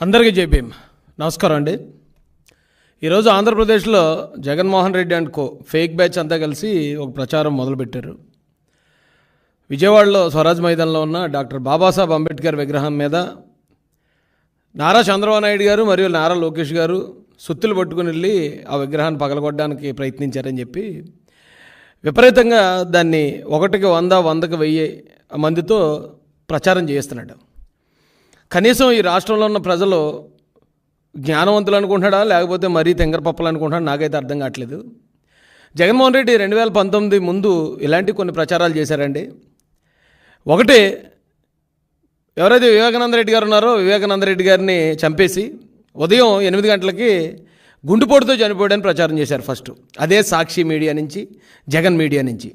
అందరికీ జైభీమ్ నమస్కారం అండి. ఈరోజు ఆంధ్రప్రదేశ్లో Jaganmohan Reddy and co fake batch అంతా కలిసి ఒక ప్రచారం మొదలుపెట్టారు. విజయవాడలో స్వరాజ్ మైదానంలో ఉన్న డాక్టర్ బాబాసాహెబ్ అంబేద్కర్ విగ్రహం మీద నారా చంద్రబాబు నాయుడు గారు మరియు నారా లోకేష్ గారు సుత్తులు పట్టుకుని వెళ్ళి ఆ విగ్రహాన్ని పగలగొట్టడానికి ప్రయత్నించారని చెప్పి విపరీతంగా దాన్ని ఒకటికి వంద వందకి వెయ్యి మందితో ప్రచారం చేస్తున్నాడు. కనీసం ఈ రాష్ట్రంలో ఉన్న ప్రజలు జ్ఞానవంతులు అనుకుంటాడా లేకపోతే మరీ తెంగరపప్పలు పప్పలు నాకైతే అర్థం కావట్లేదు. జగన్మోహన్ రెడ్డి రెండు వేల పంతొమ్మిది ముందు ఇలాంటి కొన్ని ప్రచారాలు చేశారండి. ఒకటి ఎవరైతే వివేకానంద రెడ్డి గారు ఉన్నారో వివేకానంద రెడ్డి గారిని చంపేసి ఉదయం ఎనిమిది గంటలకి గుండుపోటుతో చనిపోయాడని ప్రచారం చేశారు ఫస్ట్. అదే సాక్షి మీడియా నుంచి జగన్ మీడియా నుంచి.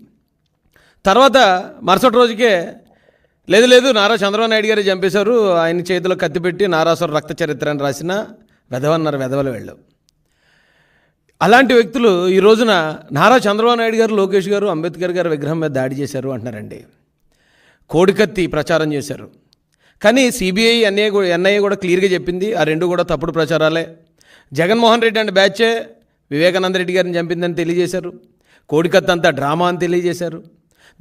తర్వాత మరుసటి రోజుకే లేదు లేదు. నారా చంద్రబాబు నాయుడు గారు చంపేశారు. ఆయన చేతిలో కత్తి పెట్టి నారాసుర రక్త చరిత్ర అని రాసిన వెధవన్నారు వెధవలు వెళ్ళు అలాంటి వ్యక్తులు ఈ రోజున నారా చంద్రబాబు నాయుడు గారు లోకేష్ గారు అంబేద్కర్ గారు విగ్రహం మీద దాడి చేశారు అంటున్నారండి. కోడికత్తి ప్రచారం చేశారు. కానీ సిబిఐ ఎన్ఐఏ కూడా ఎన్ఐఏ కూడా క్లియర్గా చెప్పింది. ఆ రెండు కూడా తప్పుడు ప్రచారాలే. జగన్మోహన్ రెడ్డి అండ్ బ్యాచే. వివేకానంద రెడ్డి గారిని చంపిందని తెలియజేశారు. కోడికత్తి అంతా డ్రామా అని తెలియజేశారు.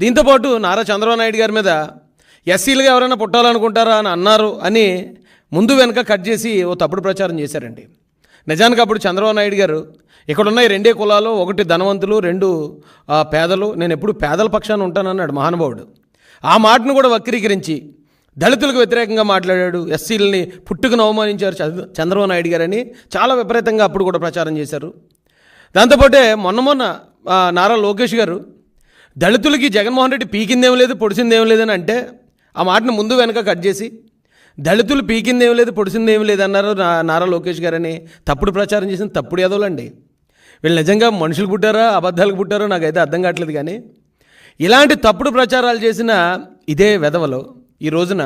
దీంతోపాటు నారా చంద్రబాబు నాయుడు గారి మీద ఎస్సీలుగా ఎవరైనా పుట్టాలనుకుంటారా అని అన్నారు అని ముందు వెనక కట్ చేసి ఓ తప్పుడు ప్రచారం చేశారండి. నిజానికి అప్పుడు చంద్రబాబు నాయుడు గారు ఇక్కడున్న ఈ రెండే కులాలు ఒకటి ధనవంతులు రెండు పేదలు. నేను ఎప్పుడు పేదల పక్షాన ఉంటానన్నాడు మహానుభావుడు. ఆ మాటను కూడా వక్రీకరించి దళితులకు వ్యతిరేకంగా మాట్లాడాడు. ఎస్సీలని పుట్టుకుని అవమానించారు చంద్ర- చంద్రబాబు నాయుడు గారని చాలా విపరీతంగా అప్పుడు కూడా ప్రచారం చేశారు. దాంతోపాటే మొన్న మొన్న నారా లోకేష్ గారు దళితులకి జగన్మోహన్ రెడ్డి పీకిందేం లేదు పొడిచిందేం లేదని అంటే ఆ మాటను ముందు వెనక కట్ చేసి దళితులు పీకిందేం లేదు పొడిసిందేం లేదు అన్నారు నా- నారా లోకేష్ గారని తప్పుడు ప్రచారం చేసిన తప్పుడు ఎదవలండి వీళ్ళు నిజంగా మనుషులు పుట్టారా అబద్ధాలకు పుట్టారో నాకైతే అర్థం కావట్లేదు కానీ ఇలాంటి తప్పుడు ప్రచారాలు చేసిన ఇదే వెధవలు ఈ రోజున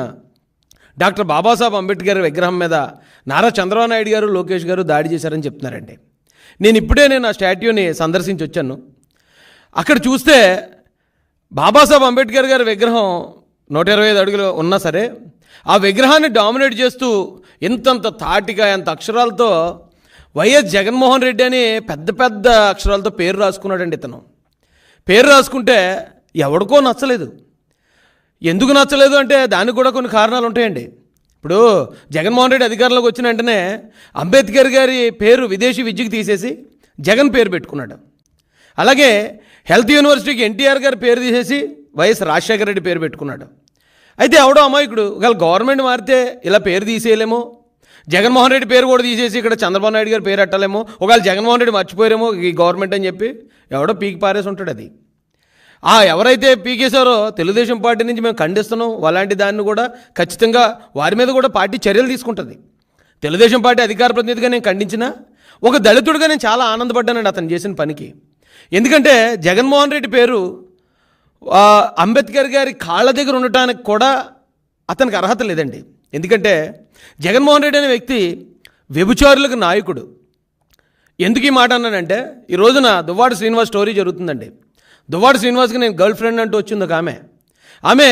డాక్టర్ బాబాసాహెబ్ అంబేద్కర్ విగ్రహం మీద నారా చంద్రబాబు నాయుడు గారు లోకేష్ గారు దాడి చేశారని చెప్తున్నారండి. నేను ఇప్పుడే నేను ఆ స్టాట్యూని సందర్శించి వచ్చాను. అక్కడ చూస్తే బాబాసాహెబ్ అంబేద్కర్ గారి విగ్రహం నూట ఇరవై ఐదు అడుగులు ఉన్నా సరే ఆ విగ్రహాన్ని డామినేట్ చేస్తూ ఇంతంత తాటిగా ఎంత అక్షరాలతో వైఎస్ జగన్మోహన్ రెడ్డి అని పెద్ద పెద్ద అక్షరాలతో పేరు రాసుకున్నాడండి ఇతను. పేరు రాసుకుంటే ఎవడికో నచ్చలేదు. ఎందుకు నచ్చలేదు అంటే దానికి కూడా కొన్ని కారణాలు ఉంటాయండి. ఇప్పుడు జగన్మోహన్ రెడ్డి అధికారంలోకి వచ్చిన వెంటనే అంబేద్కర్ గారి పేరు విదేశీ విద్యకు తీసేసి జగన్ పేరు పెట్టుకున్నాడు. అలాగే హెల్త్ యూనివర్సిటీకి ఎన్టీఆర్ గారి పేరు తీసేసి వైఎస్ రాజశేఖర రెడ్డి పేరు పెట్టుకున్నాడు. అయితే ఎవడో అమాయకుడు. ఒకవేళ గవర్నమెంట్ మారితే ఇలా పేరు తీసేయలేమో. జగన్మోహన్ రెడ్డి పేరు కూడా తీసేసి ఇక్కడ చంద్రబాబు నాయుడు గారి పేరు ఎట్టాలేమో ఒకవేళ జగన్మోహన్ రెడ్డి మర్చిపోయారేమో ఈ గవర్నమెంట్ అని చెప్పి ఎవడో పీకి పారేసి ఉంటాడు అది. ఆ ఎవరైతే పీకేశారో తెలుగుదేశం పార్టీ నుంచి మేము ఖండిస్తున్నాం. అలాంటి దాన్ని కూడా ఖచ్చితంగా వారి మీద కూడా పార్టీ చర్యలు తీసుకుంటుంది. తెలుగుదేశం పార్టీ అధికార ప్రతినిధిగా నేను ఖండించిన ఒక దళితుడిగా నేను చాలా ఆనందపడ్డానండి అతను చేసిన పనికి. ఎందుకంటే జగన్మోహన్ రెడ్డి పేరు అంబేద్కర్ గారి కాళ్ళ దగ్గర ఉండటానికి కూడా అతనికి అర్హత లేదండి. ఎందుకంటే జగన్మోహన్ రెడ్డి అనే వ్యక్తి వ్యభిచారులకు నాయకుడు. ఎందుకు ఈ మాట అన్నానంటే ఈ రోజున దువ్వాడు శ్రీనివాస్ స్టోరీ జరుగుతుందండి. దువ్వాడు శ్రీనివాస్కి నేను గర్ల్ ఫ్రెండ్ అంటూ వచ్చింది ఒక ఆమె. ఆమె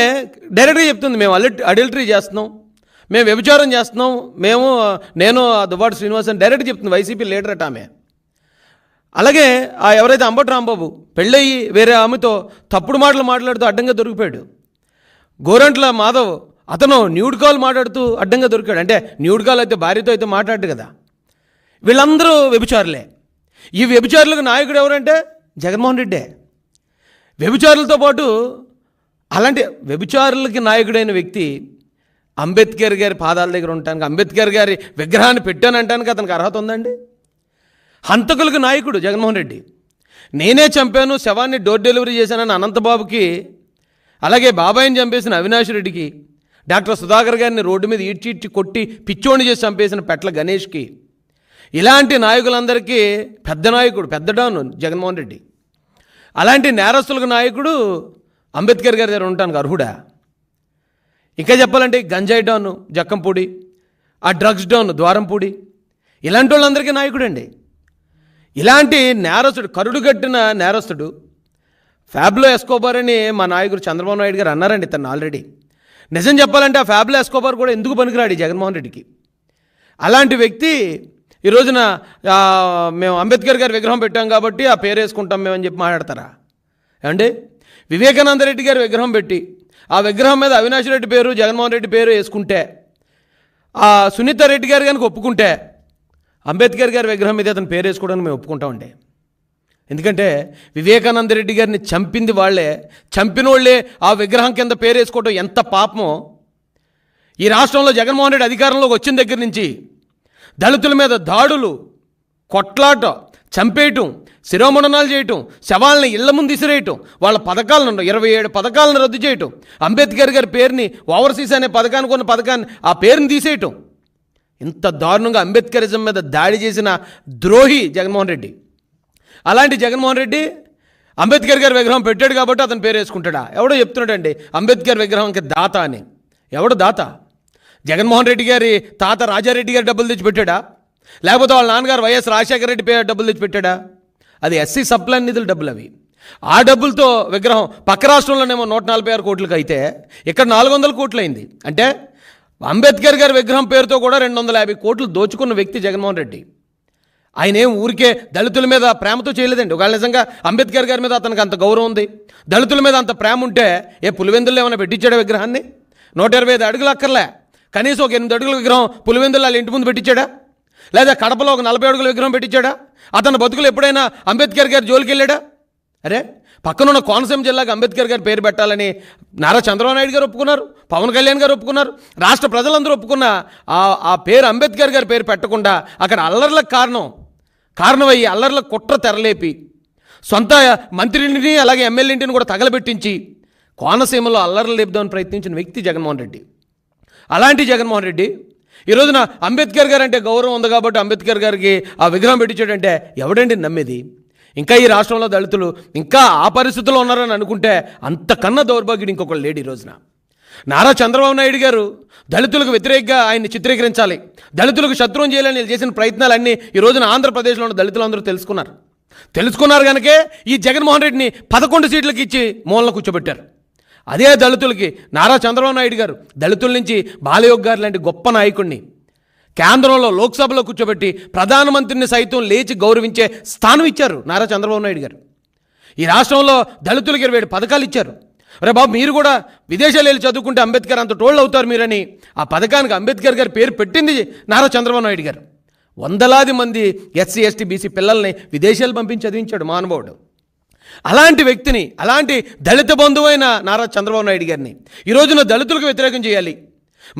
డైరెక్ట్గా చెప్తుంది మేము అలెట్ అడల్టరీ చేస్తున్నాం. మేము వ్యభిచారం చేస్తున్నాం. మేము నేను ఆ దువ్వాడు శ్రీనివాస్ అని డైరెక్ట్ చెప్తుంది వైసీపీ లీడర్ అట ఆమె. అలాగే ఆ ఎవరైతే అంబటి రాంబాబు పెళ్ళయి వేరే ఆమెతో తప్పుడు మాటలు మాట్లాడుతూ అడ్డంగా దొరికిపోయాడు. గోరంట్ల మాధవ్ అతను న్యూడ్ కాల్ మాట్లాడుతూ అడ్డంగా దొరికాడు. అంటే న్యూడ్ కాల్ అయితే భార్యతో అయితే మాట్లాడు కదా. వీళ్ళందరూ వ్యభిచారులే. ఈ వ్యభిచారులకు నాయకుడు ఎవరంటే జగన్మోహన్ రెడ్డే. వ్యభిచారులతో పాటు అలాంటి వ్యభిచారులకి నాయకుడైన వ్యక్తి అంబేద్కర్ గారి పాదాల దగ్గర ఉండటానికి అంబేద్కర్ గారి విగ్రహాన్ని పెట్టానంటానికి అతనికి అర్హత ఉందండి? హంతకులకు నాయకుడు జగన్మోహన్ రెడ్డి. నేనే చంపాను శవాన్ని డోర్ డెలివరీ చేశానని అనంతబాబుకి అలాగే బాబాయిని చంపేసిన అవినాష్ రెడ్డికి డాక్టర్ సుధాకర్ గారిని రోడ్డు మీద ఇడ్చి ఇడ్చి కొట్టి పిచ్చోని చేసి చంపేసిన పెట్ల గణేష్కి ఇలాంటి నాయకులందరికీ పెద్ద నాయకుడు పెద్ద డాను జగన్మోహన్ రెడ్డి. అలాంటి నేరస్తులకు నాయకుడు అంబేద్కర్ గారి దగ్గర ఉంటాను అర్హుడా? ఇంకా చెప్పాలంటే గంజాయి డౌన్ జక్కంపూడి ఆ డ్రగ్స్ డౌన్ ద్వారంపూడి ఇలాంటి వాళ్ళందరికీ నాయకుడండి. ఇలాంటి నేరస్తుడు కరుడు కట్టిన నేరస్తుడు ఫ్యాబ్లో ఎస్కోబార్ అని మా నాయకుడు చంద్రబాబు నాయుడు గారు అన్నారండి తను ఆల్రెడీ. నిజం చెప్పాలంటే ఆ ఫ్యాబ్లో ఎస్కోబార్ కూడా ఎందుకు పనికిరాడు జగన్మోహన్ రెడ్డికి? అలాంటి వ్యక్తి ఈ రోజున మేము అంబేద్కర్ గారి విగ్రహం పెట్టాం కాబట్టి ఆ పేరు వేసుకుంటాం మేము అని చెప్పి మాట్లాడతారా? ఏమండి? వివేకానంద రెడ్డి గారి విగ్రహం పెట్టి ఆ విగ్రహం మీద అవినాష్ రెడ్డి పేరు జగన్మోహన్ రెడ్డి పేరు వేసుకుంటే ఆ సునీత రెడ్డి గారు కనుక ఒప్పుకుంటే అంబేద్కర్ గారి విగ్రహం మీద అతను పేరు వేసుకోవడానికి మేము ఒప్పుకుంటామండి ఎందుకంటే వివేకానంద రెడ్డి గారిని చంపింది వాళ్ళే. చంపిన వాళ్ళే ఆ విగ్రహం కింద పేరేసుకోవడం ఎంత పాపమో. ఈ రాష్ట్రంలో జగన్మోహన్ రెడ్డి అధికారంలోకి వచ్చిన దగ్గర నుంచి దళితుల మీద దాడులు కొట్లాట చంపేయటం శిరోమండనాలు చేయటం శవాలను ఇళ్ళ ముందు ఇసిరేయటం వాళ్ళ పథకాలను ఇరవై ఏడు పథకాలను రద్దు చేయటం అంబేద్కర్ గారి పేరుని ఓవర్సీస్ అనే పథకానికి ఉన్న పథకాన్ని ఆ పేరుని తీసేయటం ఇంత దారుణంగా అంబేద్కరిజం మీద దాడి చేసిన ద్రోహి జగన్మోహన్ రెడ్డి. అలాంటి జగన్మోహన్ రెడ్డి అంబేద్కర్ గారి విగ్రహం పెట్టాడు కాబట్టి అతని పేరు వేసుకుంటాడా? ఎవడో చెప్తున్నాడండి అంబేద్కర్ విగ్రహంకి దాత అని. ఎవడు దాత? జగన్మోహన్ రెడ్డి గారి తాత రాజారెడ్డి గారి డబ్బులు తెచ్చి పెట్టాడా? లేకపోతే వాళ్ళ నాన్నగారు వైఎస్ రాజశేఖర రెడ్డి పేరు డబ్బులు తెచ్చి పెట్టాడా? అది ఎస్సీ సప్లై నిధుల డబ్బులు అవి. ఆ డబ్బులతో విగ్రహం పక్క రాష్ట్రంలోనేమో నూట నలభై ఆరు కోట్లకి అయితే ఇక్కడ నాలుగు వందల కోట్లు అయింది అంటే అంబేద్కర్ గారి విగ్రహం పేరుతో కూడా రెండు వందల యాభై కోట్లు దోచుకున్న వ్యక్తి జగన్మోహన్ రెడ్డి. ఆయన ఏం ఊరికే దళితుల మీద ప్రేమతో చేయలేదండి. ఒకవేళ నిజంగా అంబేద్కర్ గారి మీద అతనికి అంత గౌరవం ఉంది. దళితుల మీద అంత ప్రేమ ఉంటే ఏ పులివెందుల్లో ఏమైనా పెట్టించాడు విగ్రహాన్ని? నూట ఇరవై ఐదు అడుగులు అక్కర్లే. కనీసం ఒక ఎనిమిది అడుగుల విగ్రహం పులివెందులు వాళ్ళ ఇంటి ముందు పెట్టించాడా? లేదా కడపలో ఒక నలభై అడుగుల విగ్రహం పెట్టించాడా? అతని బతుకులు ఎప్పుడైనా అంబేద్కర్ గారి జోలికి వెళ్ళాడా అరే పక్కనున్న కోనసీమ జిల్లాకు అంబేద్కర్ గారి పేరు పెట్టాలని నారా చంద్రబాబు నాయుడు గారు ఒప్పుకున్నారు పవన్ కళ్యాణ్ గారు ఒప్పుకున్నారు రాష్ట్ర ప్రజలందరూ ఒప్పుకున్న ఆ ఆ పేరు అంబేద్కర్ గారి పేరు పెట్టకుండా అక్కడ అల్లర్లకు కారణం కారణమయ్యి అల్లర్ల కుట్ర తెరలేపి సొంత మంత్రిని అలాగే ఎమ్మెల్యేంటిని కూడా తగలబెట్టించి కోనసీమలో అల్లర్లు లేపుదామని ప్రయత్నించిన వ్యక్తి జగన్మోహన్ రెడ్డి. అలాంటి జగన్మోహన్ రెడ్డి ఈ రోజున అంబేద్కర్ గారు అంటే గౌరవం ఉంది కాబట్టి అంబేద్కర్ గారికి ఆ విగ్రహం పెట్టించాడంటే ఎవడండి నమ్మేది? ఇంకా ఈ రాష్ట్రంలో దళితులు ఇంకా ఆ పరిస్థితుల్లో ఉన్నారని అనుకుంటే అంతకన్నా దౌర్భాగ్యుడు ఇంకొక లేడు ఈ రోజున. నారా చంద్రబాబు నాయుడు గారు దళితులకు వ్యతిరేకంగా ఆయన్ని చిత్రీకరించాలి. దళితులకు శత్రువం చేయాలని వీళ్ళు చేసిన ప్రయత్నాలన్నీ ఈ రోజున ఆంధ్రప్రదేశ్లో ఉన్న దళితులందరూ తెలుసుకున్నారు. తెలుసుకున్నారు కనుకే ఈ జగన్మోహన్ రెడ్డిని పదకొండు సీట్లకు ఇచ్చి మూలన కూర్చోబెట్టారు. అదే దళితులకి నారా చంద్రబాబు నాయుడు గారు దళితుల నుంచి బాలయోగ్ గారు లాంటి గొప్ప నాయకుడిని కేంద్రంలో లోక్సభలో కూర్చోబెట్టి ప్రధానమంత్రిని సైతం లేచి గౌరవించే స్థానం ఇచ్చారు నారా చంద్రబాబు నాయుడు గారు. ఈ రాష్ట్రంలో దళితులకు ఇరవై ఏడు పథకాలు ఇచ్చారు. రే బాబు మీరు కూడా విదేశాలు వెళ్ళి చదువుకుంటే అంబేద్కర్ అంత టోళ్ళు అవుతారు మీరని ఆ పథకానికి అంబేద్కర్ గారి పేరు పెట్టింది నారా చంద్రబాబు నాయుడు గారు. వందలాది మంది ఎస్సీ ఎస్టీ బీసీ పిల్లల్ని విదేశాలు పంపించి చదివించాడు మానవుడు. అలాంటి వ్యక్తిని అలాంటి దళిత బంధువైన నారా చంద్రబాబు నాయుడు గారిని ఈ రోజున దళితులకు వ్యతిరేకం చేయాలి.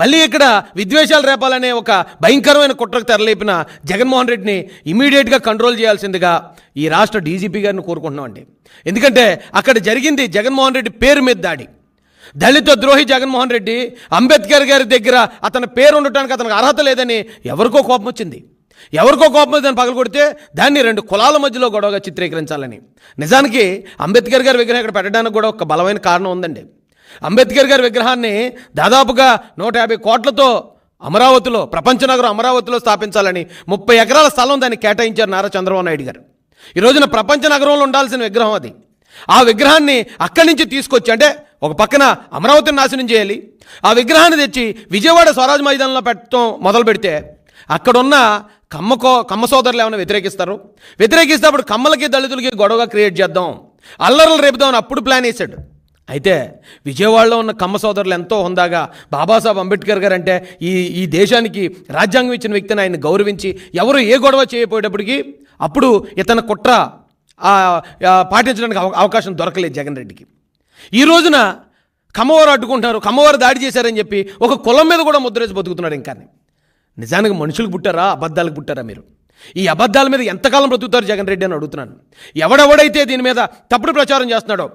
మళ్ళీ ఇక్కడ విద్వేషాలు రేపాలనే ఒక భయంకరమైన కుట్రకు తెరలేపిన జగన్మోహన్ రెడ్డిని ఇమీడియట్గా కంట్రోల్ చేయాల్సిందిగా ఈ రాష్ట్ర డీజీపీ గారిని కోరుకుంటున్నామండి. ఎందుకంటే అక్కడ జరిగింది జగన్మోహన్ రెడ్డి పేరు మీద దాడి. దళిత ద్రోహి జగన్మోహన్ రెడ్డి అంబేద్కర్ గారి దగ్గర అతని పేరు ఉండటానికి అతనికి అర్హత లేదని ఎవరికో కోపం వచ్చింది. ఎవరికో కోపం దాన్ని పగలు కొడితే దాన్ని రెండు కులాల మధ్యలో గొడవగా చిత్రీకరించాలని. నిజానికి అంబేద్కర్ గారి విగ్రహం ఇక్కడ పెట్టడానికి కూడా ఒక బలమైన కారణం ఉందండి. అంబేద్కర్ గారి విగ్రహాన్ని దాదాపుగా నూట యాభై కోట్లతో అమరావతిలో ప్రపంచ నగరం అమరావతిలో స్థాపించాలని ముప్పై ఎకరాల స్థలం దాన్ని కేటాయించారు నారా చంద్రబాబు నాయుడు గారు. ఈ రోజున ప్రపంచ నగరంలో ఉండాల్సిన విగ్రహం అది. ఆ విగ్రహాన్ని అక్కడి నుంచి తీసుకొచ్చి అంటే ఒక పక్కన అమరావతిని నాశనం చేయాలి ఆ విగ్రహాన్ని తెచ్చి విజయవాడ స్వరాజ్ మైదానంలో పెట్టడం మొదలు పెడితే అక్కడున్న కమ్మకో కమ్మ సోదరులు ఏమైనా వ్యతిరేకిస్తారు? వ్యతిరేకిస్తే అప్పుడు కమ్మలకి దళితులకి గొడవగా క్రియేట్ చేద్దాం. అల్లర్లు రేపుదామని అప్పుడు ప్లాన్ వేశాడు. అయితే విజయవాడలో ఉన్న కమ్మ సోదరులు ఎంతో హుందాగా బాబాసాహెబ్ అంబేద్కర్ గారు అంటే ఈ ఈ దేశానికి రాజ్యాంగం ఇచ్చిన వ్యక్తిని ఆయన గౌరవించి ఎవరు ఏ గొడవ చేయకపోయేటప్పటికి అప్పుడు ఇతని కుట్ర పాటించడానికి అవ- అవకాశం దొరకలేదు జగన్ రెడ్డికి. ఈ రోజున కమ్మవారు అడ్డుకుంటున్నారు కమ్మవారు దాడి చేశారని చెప్పి ఒక కులం మీద కూడా ముద్రేసి బతుకుతున్నాడు ఇంకా నిజానికి మనుషులకు పుట్టారా అబద్ధాలకు పుట్టారా మీరు? ఈ అబద్ధాల మీద ఎంతకాలం బ్రతుకుతారు జగన్ రెడ్డి అని అడుగుతున్నాను. ఎవడెవడైతే దీని మీద తప్పుడు ప్రచారం చేస్తున్నాడో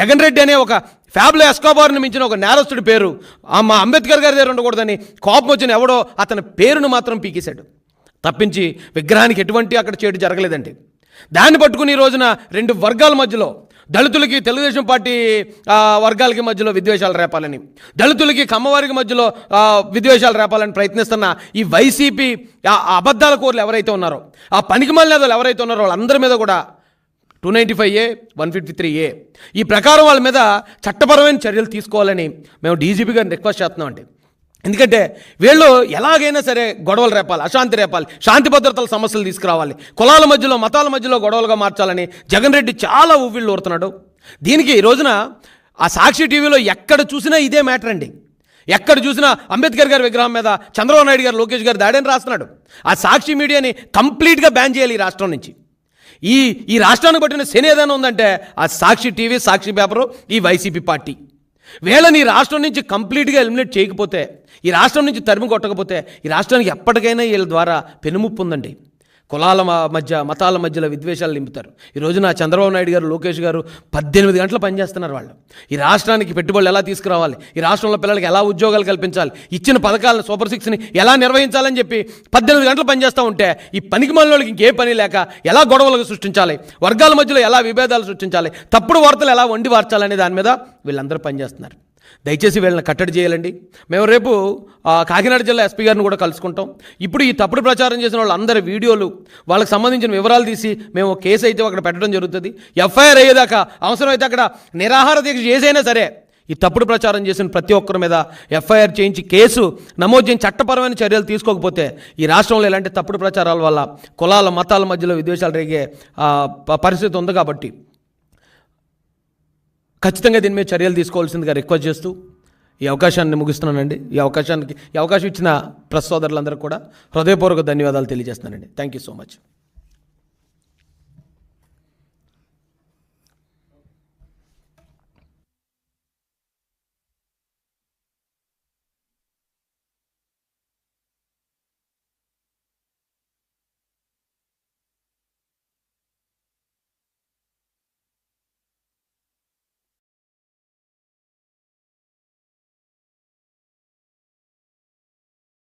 జగన్ రెడ్డి అనే ఒక ఫ్యాబ్లో ఎస్కోబార్ని మించిన ఒక నేరస్తుడి పేరు మా అంబేద్కర్ గారి దగ్గర ఉండకూడదని కోపం వచ్చిన ఎవడో అతని పేరును మాత్రం పీకేశాడు. తప్పించి విగ్రహానికి ఎటువంటి అక్కడ చేటు జరగలేదండి. దాన్ని పట్టుకుని ఈ రోజున రెండు వర్గాల మధ్యలో దళితులకి తెలుగుదేశం పార్టీ వర్గాలకి మధ్యలో విద్వేషాలు రేపాలని. దళితులకి కమ్మవారికి మధ్యలో విద్వేషాలు రేపాలని ప్రయత్నిస్తున్న ఈ వైసీపీ అబద్ధాల కోర్లు ఎవరైతే ఉన్నారో ఆ పనికి నేతలు ఎవరైతే ఉన్నారో వాళ్ళందరి మీద కూడా two ninety five A one fifty three A ఈ ప్రకారం వాళ్ళ మీద చట్టపరమైన చర్యలు తీసుకోవాలని మేము డీజీపీ గారిని రిక్వెస్ట్ చేస్తున్నామండి. ఎందుకంటే వీళ్ళు ఎలాగైనా సరే గొడవలు రేపాలి అశాంతి రేపాలి శాంతి భద్రతల సమస్యలు తీసుకురావాలి కులాల మధ్యలో మతాల మధ్యలో గొడవలుగా మార్చాలని జగన్ రెడ్డి చాలా ఉవ్విళ్ళు ఊరుతున్నాడు. దీనికి ఈ రోజున ఆ సాక్షి టీవీలో ఎక్కడ చూసినా ఇదే మ్యాటర్ అండి. ఎక్కడ చూసినా అంబేద్కర్ గారి విగ్రహం మీద చంద్రబాబు నాయుడు గారు లోకేష్ గారు దాడని రాస్తున్నాడు. ఆ సాక్షి మీడియాని కంప్లీట్గా బ్యాన్ చేయాలి ఈ రాష్ట్రం నుంచి. ఈ ఈ రాష్ట్రానికి పట్టిన శని ఏదైనా ఉందంటే ఆ సాక్షి టీవీ సాక్షి పేపరు ఈ వైసీపీ పార్టీ. వీళ్ళని ఈ రాష్ట్రం నుంచి కంప్లీట్గా ఎలిమినేట్ చేయకపోతే ఈ రాష్ట్రం నుంచి తరిమి కొట్టకపోతే ఈ రాష్ట్రానికి ఎప్పటికైనా వీళ్ళ ద్వారా పెనుముప్పు ఉందండి. కులాల మ- మధ్య మతాల మధ్యలో విద్వేషాలు నింపుతారు. ఈ రోజున చంద్రబాబు నాయుడు గారు లోకేష్ గారు పద్దెనిమిది గంటలు పనిచేస్తున్నారు వాళ్ళు. ఈ రాష్ట్రానికి పెట్టుబడులు ఎలా తీసుకురావాలి? ఈ రాష్ట్రంలో పిల్లలకి ఎలా ఉద్యోగాలు కల్పించాలి? ఇచ్చిన పథకాలను సూపర్ సిక్స్ని ఎలా నిర్వహించాలని చెప్పి పద్దెనిమిది గంటలు పనిచేస్తూ ఉంటే ఈ పనికి మనోళ్ళకి ఇంకే పని లేక ఎలా గొడవలు సృష్టించాలి? వర్గాల మధ్యలో ఎలా విభేదాలు సృష్టించాలి? తప్పుడు వార్తలు ఎలా వండి వార్చాలనే దాని మీద వీళ్ళందరూ పనిచేస్తున్నారు. దయచేసి వీళ్ళని కట్టడి చేయాలండి. మేము రేపు కాకినాడ జిల్లా ఎస్పీ గారిని కూడా కలుసుకుంటాం. ఇప్పుడు ఈ తప్పుడు ప్రచారం చేసిన వాళ్ళందరి వీడియోలు వాళ్ళకి సంబంధించిన వివరాలు తీసి మేము కేసు అయితే అక్కడ పెట్టడం జరుగుతుంది. ఎఫ్ఐఆర్ అయ్యేదాకా అవసరమైతే అక్కడ నిరాహార దీక్ష చేసైనా సరే ఈ తప్పుడు ప్రచారం చేసిన ప్రతి ఒక్కరి మీద ఎఫ్ఐఆర్ చేయించి కేసు నమోదు చేయించి చట్టపరమైన చర్యలు తీసుకోకపోతే ఈ రాష్ట్రంలో ఇలాంటి తప్పుడు ప్రచారాల వల్ల కులాల మతాల మధ్యలో విద్వేషాలు రేగే ప- పరిస్థితి ఉంది కాబట్టి. ఖచ్చితంగా దీని మీద చర్యలు తీసుకోవాల్సిందిగా రిక్వెస్ట్ చేస్తూ ఈ అవకాశాన్ని ముగిస్తున్నానండి. ఈ అవకాశానికి ఈ అవకాశం ఇచ్చిన ప్రెస్ సోదరులందరూ కూడా హృదయపూర్వక ధన్యవాదాలు తెలియజేస్తున్నానండి. Thank you so much